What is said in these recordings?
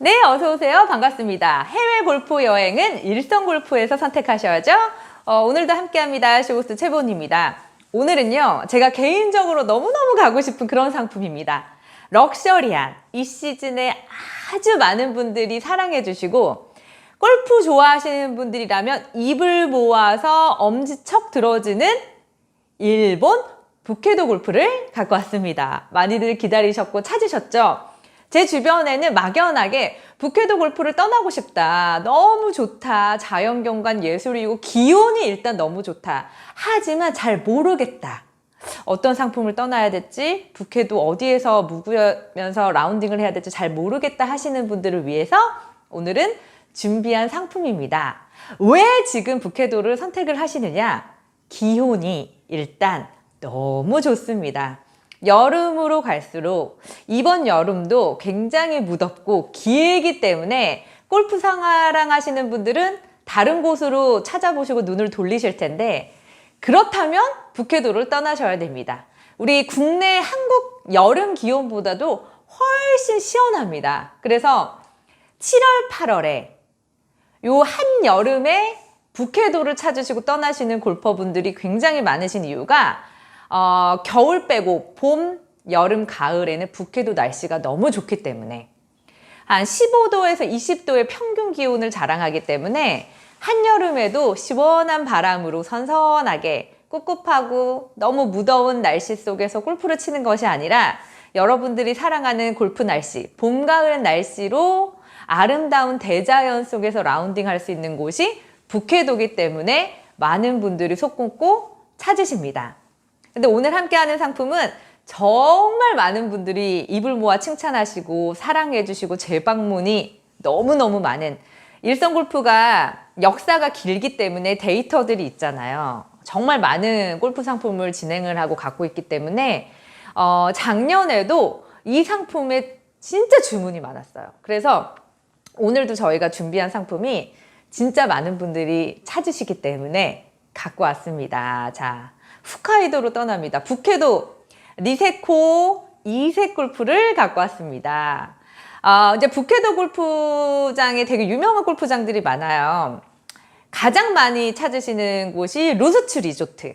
네, 어서 오세요. 반갑습니다. 해외 골프 여행은 일성 골프에서 선택하셔야죠. 어, 오늘도 함께 합니다. 쇼호스트 최본입니다. 오늘은요, 제가 개인적으로 너무너무 가고 싶은 그런 상품입니다. 럭셔리한 이 시즌에 아주 많은 분들이 사랑해 주시고 골프 좋아하시는 분들이라면 입을 모아서 엄지척 들어주는 일본 북해도 골프를 갖고 왔습니다. 많이들 기다리셨고 찾으셨죠? 제 주변에는 막연하게 북해도 골프를 떠나고 싶다. 너무 좋다. 자연경관 예술이고 기온이 일단 너무 좋다. 하지만 잘 모르겠다. 어떤 상품을 떠나야 될지, 북해도 어디에서 묵으면서 라운딩을 해야 될지 잘 모르겠다 하시는 분들을 위해서 오늘은 준비한 상품입니다. 왜 지금 북해도를 선택을 하시느냐? 기온이 일단 너무 좋습니다. 여름으로 갈수록 이번 여름도 굉장히 무덥고 길기 때문에 골프 상하랑 하시는 분들은 다른 곳으로 찾아보시고 눈을 돌리실 텐데 그렇다면 북해도를 떠나셔야 됩니다. 우리 국내 한국 여름 기온보다도 훨씬 시원합니다. 그래서 7월, 8월에 요 한여름에 북해도를 찾으시고 떠나시는 골퍼분들이 굉장히 많으신 이유가 어, 겨울 빼고 봄, 여름, 가을에는 북해도 날씨가 너무 좋기 때문에 한 15도에서 20도의 평균 기온을 자랑하기 때문에 한여름에도 시원한 바람으로 선선하게 꿉꿉하고 너무 무더운 날씨 속에서 골프를 치는 것이 아니라 여러분들이 사랑하는 골프 날씨, 봄, 가을 날씨로 아름다운 대자연 속에서 라운딩 할 수 있는 곳이 북해도기 때문에 많은 분들이 속 꽂고 찾으십니다. 근데 오늘 함께하는 상품은 정말 많은 분들이 입을 모아 칭찬하시고 사랑해 주시고 재방문이 너무너무 많은 일성 골프가 역사가 길기 때문에 데이터들이 있잖아요. 정말 많은 골프 상품을 진행을 하고 갖고 있기 때문에 어, 작년에도 이 상품에 진짜 주문이 많았어요. 그래서 오늘도 저희가 준비한 상품이 진짜 많은 분들이 찾으시기 때문에 갖고 왔습니다. 자, 홋카이도로 떠납니다. 북해도 리세코 이색 골프를 갖고 왔습니다. 어, 이제 북해도 골프장에 되게 유명한 골프장들이 많아요. 가장 많이 찾으시는 곳이 루스츠 리조트.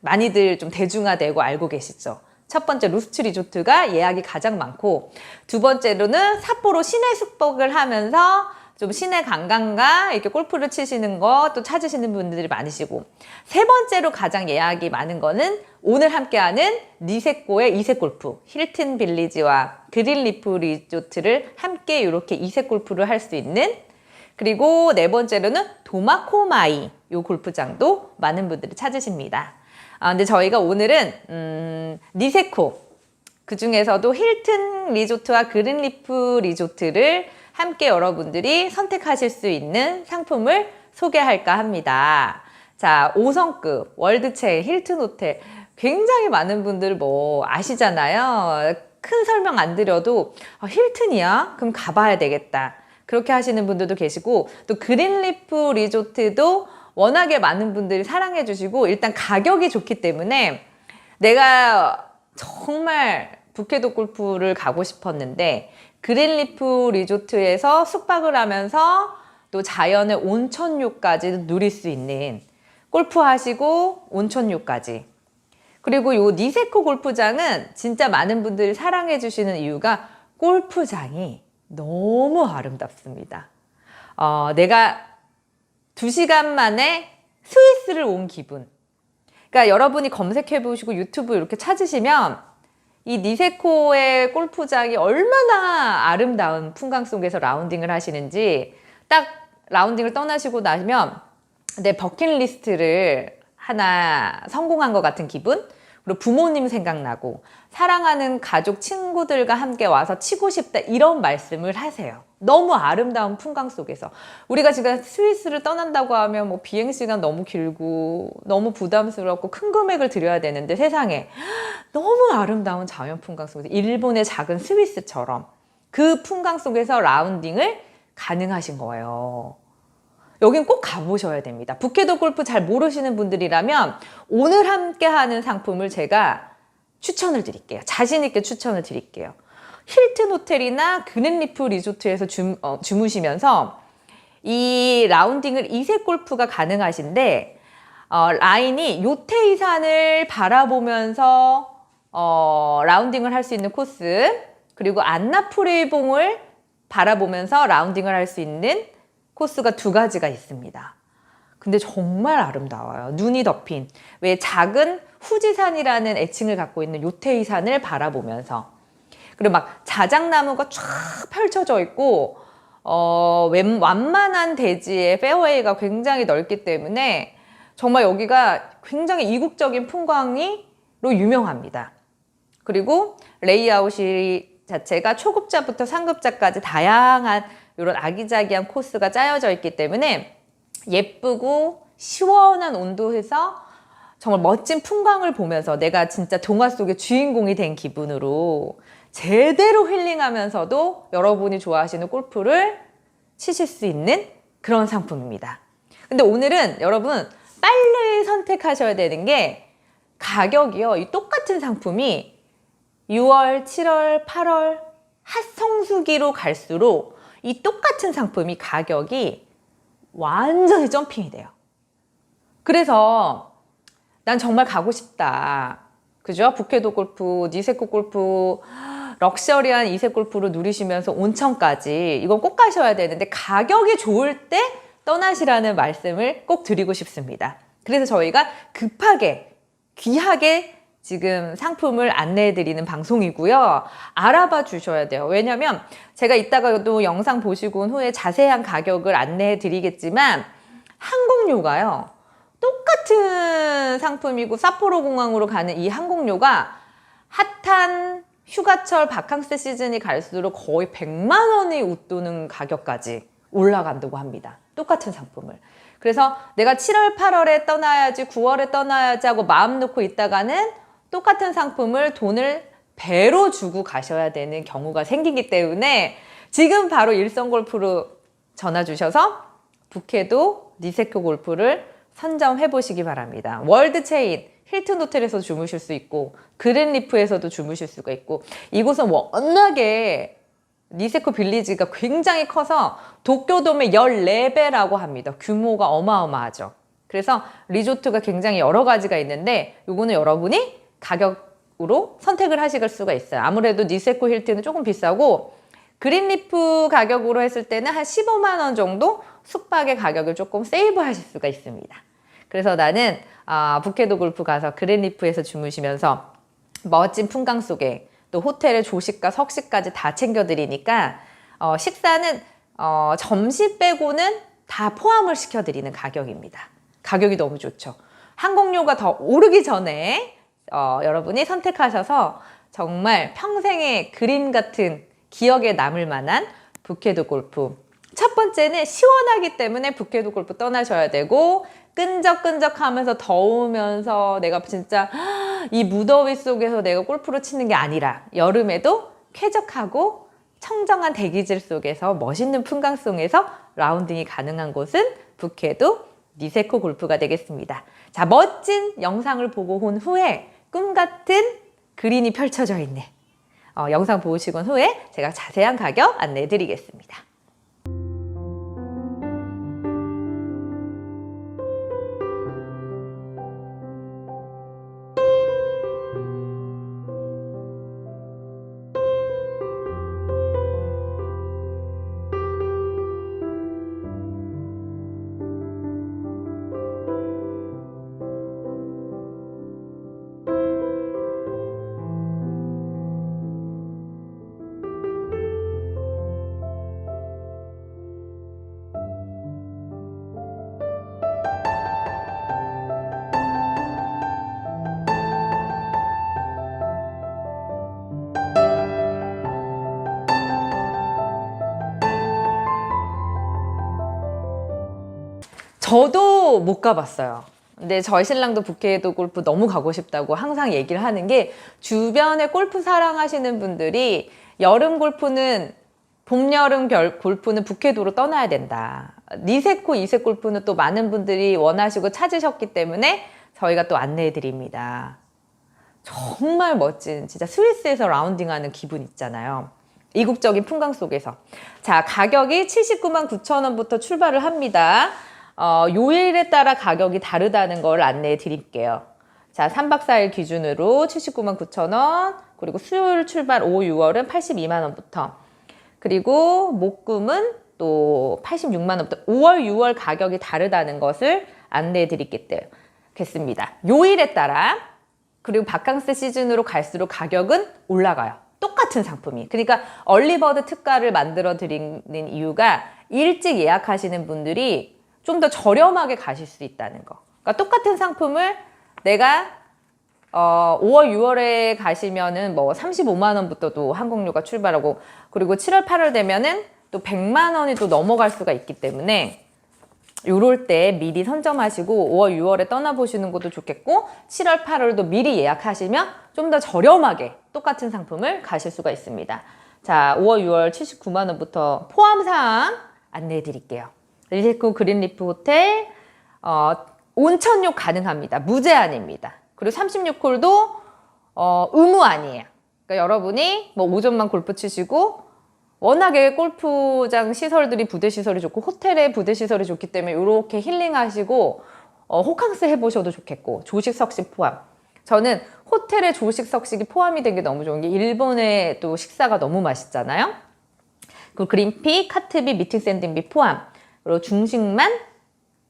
많이들 좀 대중화되고 알고 계시죠. 첫 번째 루스츠 리조트가 예약이 가장 많고 두 번째로는 삿포로 시내 숙박을 하면서 좀 시내 관광가 이렇게 골프를 치시는 거 또 찾으시는 분들이 많으시고 세 번째로 가장 예약이 많은 거는 오늘 함께하는 니세코의 이색 골프 힐튼 빌리지와 그린리프 리조트를 함께 이렇게 이색 골프를 할 수 있는 그리고 네 번째로는 도마코마이 요 골프장도 많은 분들이 찾으십니다. 아, 근데 저희가 오늘은 음, 니세코 그 중에서도 힐튼 리조트와 그린리프 리조트를 함께 여러분들이 선택하실 수 있는 상품을 소개할까 합니다. 자, 5성급 월드체인 힐튼 호텔 굉장히 많은 분들 뭐 아시잖아요. 큰 설명 안 드려도 아, 힐튼이야? 그럼 가봐야 되겠다. 그렇게 하시는 분들도 계시고 또 그린리프 리조트도 워낙에 많은 분들이 사랑해 주시고 일단 가격이 좋기 때문에 내가 정말 북해도 골프를 가고 싶었는데 그린리프 리조트에서 숙박을 하면서 또 자연의 온천욕까지 누릴 수 있는 골프 하시고 온천욕까지 그리고 요 니세코 골프장은 진짜 많은 분들이 사랑해 주시는 이유가 골프장이 너무 아름답습니다. 어, 내가 두 시간 만에 스위스를 온 기분. 그러니까 여러분이 검색해 보시고 유튜브 이렇게 찾으시면 이 니세코의 골프장이 얼마나 아름다운 풍광 속에서 라운딩을 하시는지 딱 라운딩을 떠나시고 나면 내 버킷리스트를 하나 성공한 것 같은 기분? 그리고 부모님 생각나고 사랑하는 가족 친구들과 함께 와서 치고 싶다 이런 말씀을 하세요. 너무 아름다운 풍광 속에서 우리가 지금 스위스를 떠난다고 하면 뭐 비행 시간 너무 길고 너무 부담스럽고 큰 금액을 들여야 되는데 세상에 너무 아름다운 자연 풍광 속에서 일본의 작은 스위스처럼 그 풍광 속에서 라운딩을 가능하신 거예요. 여긴 꼭 가보셔야 됩니다. 북해도 골프 잘 모르시는 분들이라면 오늘 함께 하는 상품을 제가 추천을 드릴게요. 자신있게 추천을 드릴게요. 힐튼 호텔이나 그랜리프 리조트에서 주, 어, 주무시면서 이 라운딩을 이색 골프가 가능하신데 어, 라인이 요테이산을 바라보면서 어, 라운딩을 할 수 있는 코스 그리고 안나푸리봉을 바라보면서 라운딩을 할 수 있는 코스가 두 가지가 있습니다. 근데 정말 아름다워요. 눈이 덮인 왜 작은 후지산이라는 애칭을 갖고 있는 요테이산을 바라보면서 그리고 막 자작나무가 쫙 펼쳐져 있고 어, 웬- 완만한 대지에 페어웨이가 굉장히 넓기 때문에 정말 여기가 굉장히 이국적인 풍광이로 유명합니다. 그리고 레이아웃이 자체가 초급자부터 상급자까지 다양한 이런 아기자기한 코스가 짜여져 있기 때문에 예쁘고 시원한 온도에서 정말 멋진 풍광을 보면서 내가 진짜 동화 속의 주인공이 된 기분으로 제대로 힐링하면서도 여러분이 좋아하시는 골프를 치실 수 있는 그런 상품입니다. 근데 오늘은 여러분 빨리 선택하셔야 되는 게 가격이요. 이 똑같은 상품이 6월, 7월, 8월 핫 성수기로 갈수록 이 똑같은 상품이 가격이 완전히 점핑이 돼요. 그래서 난 정말 가고 싶다. 그죠? 북해도 골프, 니세코 골프, 럭셔리한 이색 골프를 누리시면서 온천까지 이건 꼭 가셔야 되는데 가격이 좋을 때 떠나시라는 말씀을 꼭 드리고 싶습니다. 그래서 저희가 급하게 귀하게 지금 상품을 안내해 드리는 방송이고요. 알아봐 주셔야 돼요. 왜냐면 제가 이따가도 영상 보시고 온 후에 자세한 가격을 안내해 드리겠지만 항공료가요. 똑같은 상품이고 사포로 공항으로 가는 이 항공료가 핫한 휴가철 바캉스 시즌이 갈수록 거의 100만 원이 웃도는 가격까지 올라간다고 합니다. 똑같은 상품을. 그래서 내가 7월, 8월에 떠나야지, 9월에 떠나야지 하고 마음 놓고 있다가는 똑같은 상품을 돈을 배로 주고 가셔야 되는 경우가 생기기 때문에 지금 바로 일성골프로 전화 주셔서 북해도 니세코 골프를 선점해 보시기 바랍니다. 월드 체인 힐튼 호텔에서 주무실 수 있고 그랜리프에서도 주무실 수가 있고 이곳은 워낙에 니세코 빌리지가 굉장히 커서 도쿄돔의 14배라고 합니다. 규모가 어마어마하죠. 그래서 리조트가 굉장히 여러 가지가 있는데 요거는 여러분이 가격으로 선택을 하실 수가 있어요. 아무래도 니세코 힐튼은 조금 비싸고 그린리프 가격으로 했을 때는 한 15만 원 정도 숙박의 가격을 조금 세이브 하실 수가 있습니다. 그래서 나는 아, 북해도 골프 가서 그린리프에서 주무시면서 멋진 풍광 속에 또 호텔의 조식과 석식까지 다 챙겨드리니까 어, 식사는 어, 점심 빼고는 다 포함을 시켜드리는 가격입니다. 가격이 너무 좋죠. 항공료가 더 오르기 전에 어, 여러분이 선택하셔서 정말 평생의 그림 같은 기억에 남을 만한 북해도 골프. 첫 번째는 시원하기 때문에 북해도 골프 떠나셔야 되고 끈적끈적하면서 더우면서 내가 진짜 이 무더위 속에서 내가 골프를 치는 게 아니라 여름에도 쾌적하고 청정한 대기질 속에서 멋있는 풍광 속에서 라운딩이 가능한 곳은 북해도 니세코 골프가 되겠습니다. 자, 멋진 영상을 보고 온 후에 꿈 같은 그린이 펼쳐져 있는 어, 영상 보시고 온 후에 제가 자세한 가격 안내해 드리겠습니다. 저도 못 가봤어요. 근데 저희 신랑도 북해도 골프 너무 가고 싶다고 항상 얘기를 하는 게 주변에 골프 사랑하시는 분들이 여름 골프는 봄, 여름 결, 골프는 북해도로 떠나야 된다. 니세코, 이색 골프는 또 많은 분들이 원하시고 찾으셨기 때문에 저희가 또 안내해 드립니다. 정말 멋진 진짜 스위스에서 라운딩하는 기분 있잖아요. 이국적인 풍광 속에서. 자, 가격이 79만 9천 원부터 출발을 합니다. 어, 요일에 따라 가격이 다르다는 걸 안내해 드릴게요. 자, 3박 4일 기준으로 79만 9천 원, 그리고 수요일 출발 5, 6월은 82만 원부터, 그리고 목금은 또 86만 원부터 5월, 6월 가격이 다르다는 것을 안내해 드리겠습니다. 요일에 따라 그리고 바캉스 시즌으로 갈수록 가격은 올라가요. 똑같은 상품이. 그러니까 얼리버드 특가를 만들어 드리는 이유가 일찍 예약하시는 분들이 좀 더 저렴하게 가실 수 있다는 거. 그러니까 똑같은 상품을 내가 어, 5월, 6월에 가시면은 뭐 35만 원부터도 항공료가 출발하고 그리고 7월, 8월 되면은 또 100만 원이 또 넘어갈 수가 있기 때문에 요럴 때 미리 선점하시고 5월, 6월에 떠나보시는 것도 좋겠고 7월, 8월도 미리 예약하시면 좀 더 저렴하게 똑같은 상품을 가실 수가 있습니다. 자, 5월, 6월 79만 원부터 포함 사항 안내해 드릴게요. 리세코 그린리프 호텔 어, 온천욕 가능합니다. 무제한입니다. 그리고 36홀도 어, 의무 아니에요. 그러니까 여러분이 뭐 오전만 골프 치시고 워낙에 골프장 시설들이 부대 시설이 좋고 호텔의 부대 시설이 좋기 때문에 이렇게 힐링하시고 어, 호캉스 해보셔도 좋겠고 조식 석식 포함. 저는 호텔에 조식 석식이 포함이 된 게 너무 좋은 게 일본의 또 식사가 너무 맛있잖아요. 그 그린피, 카트비, 미팅 샌딩비 포함. 그리고 중식만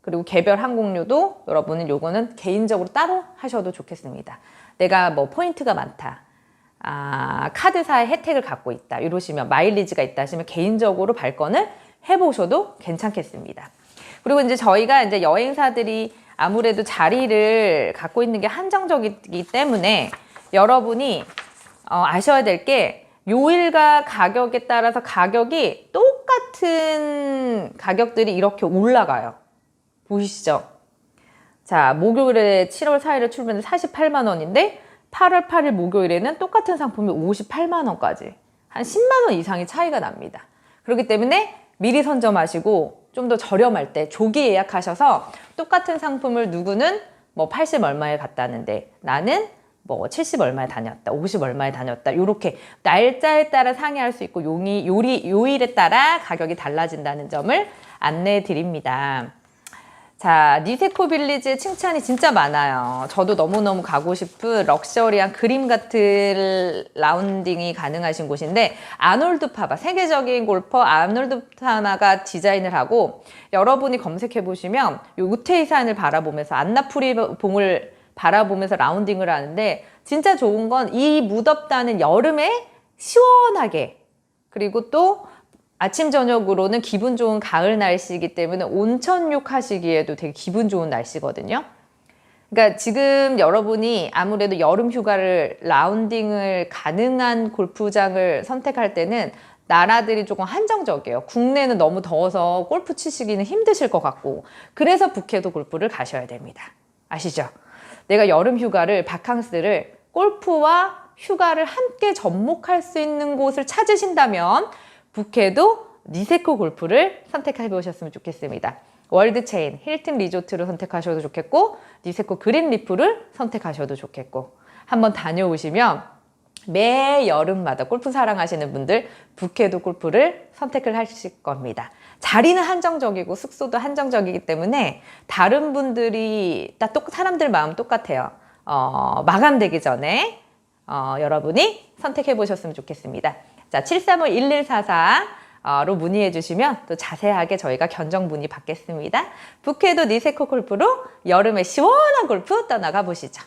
그리고 개별 항공료도 여러분은 요거는 개인적으로 따로 하셔도 좋겠습니다. 내가 뭐 포인트가 많다. 아, 카드사의 혜택을 갖고 있다. 이러시면 마일리지가 있다 하시면 개인적으로 발권을 해보셔도 괜찮겠습니다. 그리고 이제 저희가 이제 여행사들이 아무래도 자리를 갖고 있는 게 한정적이기 때문에 여러분이 어, 아셔야 될 게 요일과 가격에 따라서 가격이 똑 같은 가격들이 이렇게 올라가요. 보이시죠? 자, 목요일에 7월 4일에 출발은 48만 원인데 8월 8일 목요일에는 똑같은 상품이 58만 원까지 한 10만 원 이상의 차이가 납니다. 그렇기 때문에 미리 선점하시고 좀 더 저렴할 때 조기 예약하셔서 똑같은 상품을 누구는 뭐 80 얼마에 갔다는데 나는 뭐 70 얼마에 다녔다, 50 얼마에 다녔다, 요렇게 날짜에 따라 상의할 수 있고 용이, 요리, 요일에 따라 가격이 달라진다는 점을 안내해 드립니다. 자, 니세코 빌리지의 칭찬이 진짜 많아요. 저도 너무너무 가고 싶은 럭셔리한 그림 같은 라운딩이 가능하신 곳인데, 아놀드 파마, 세계적인 골퍼 아놀드 파마가 디자인을 하고, 여러분이 검색해 보시면, 요 우테이산을 바라보면서, 안나푸리 봉을 바라보면서 라운딩을 하는데, 진짜 좋은 건 이 무덥다는 여름에 시원하게, 그리고 또 아침 저녁으로는 기분 좋은 가을 날씨이기 때문에 온천욕 하시기에도 되게 기분 좋은 날씨거든요. 그러니까 지금 여러분이 아무래도 여름 휴가를 라운딩을 가능한 골프장을 선택할 때는 나라들이 조금 한정적이에요. 국내는 너무 더워서 골프 치시기는 힘드실 것 같고 그래서 북해도 골프를 가셔야 됩니다. 아시죠? 내가 여름 휴가를 바캉스를 골프와 휴가를 함께 접목할 수 있는 곳을 찾으신다면 북해도 니세코 골프를 선택해 보셨으면 좋겠습니다. 월드 체인, 힐튼 리조트를 선택하셔도 좋겠고, 니세코 그린 리프를 선택하셔도 좋겠고, 한번 다녀오시면 매 여름마다 골프 사랑하시는 분들 북해도 골프를 선택을 하실 겁니다. 자리는 한정적이고 숙소도 한정적이기 때문에 다른 분들이 다 똑, 사람들 마음 똑같아요. 어, 마감되기 전에 어, 여러분이 선택해 보셨으면 좋겠습니다. 자, 735-1144로 문의해 주시면 또 자세하게 저희가 견적 문의 받겠습니다. 북해도 니세코 골프로 여름에 시원한 골프 떠나가 보시죠.